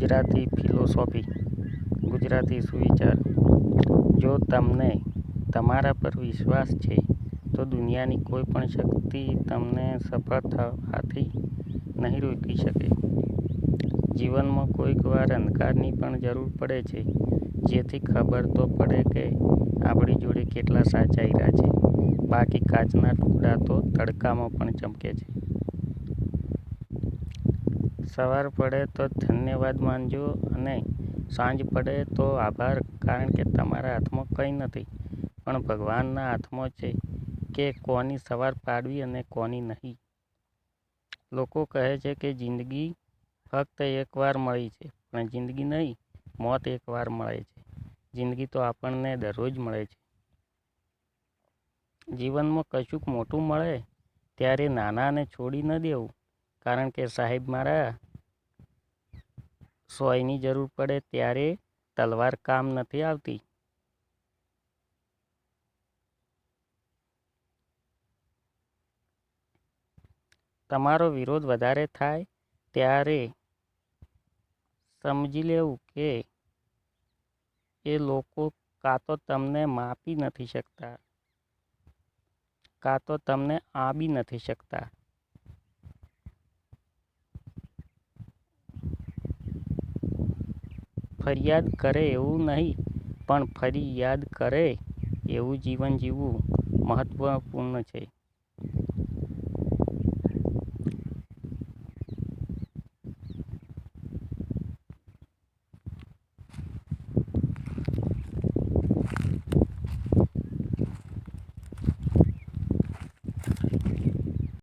Gujarati philosophy, Gujarati સુવિચાર જો તમને તમારા પર વિશ્વાસ છે, તો દુનિયાની કોઈ પણ શક્તિ તમને સફળ થવાથી નહીં રોકી શકે. જીવનમાં કોઈક વાર અંધકારની પણ જરૂર પડે છે, જેથી ખબર તો પડે કે આપણી જોડે કેટલા સાચા હીરા છે. બાકી કાચના ટુકડા તો તડકામાં પણ ચમકે છે. સવાર પડે તો ધન્યવાદ માનજો અને સાંજ પડે તો આભાર, કારણ કે તમારા હાથમાં કંઈ નથી પણ ભગવાનના હાથમાં છે કે કોની સવાર પાડવી અને કોની નહીં. લોકો કહે છે કે જિંદગી ફક્ત એકવાર મળી છે, પણ જિંદગી નહીં, મોત એકવાર મળે છે. જિંદગી તો આપણને દરરોજ મળે છે. જીવનમાં કશુંક મોટું મળે, ત્યારે નાનાને છોડી ન દેવું કારણ કે સાહેબ મારા સોયની જરૂર પડે ત્યારે તલવાર કામ નથી આવતી. તમારો વિરોધ વધારે થાય ત્યારે સમજી લેવું કે એ લોકો કાં તો તમને માપી નથી શકતા, કાં તો તમને આંબી નથી શકતા. ફરિયાદ કરે એવું નહીં પણ ફરી યાદ કરે એવું જીવન જીવવું મહત્ત્વપૂર્ણ છે.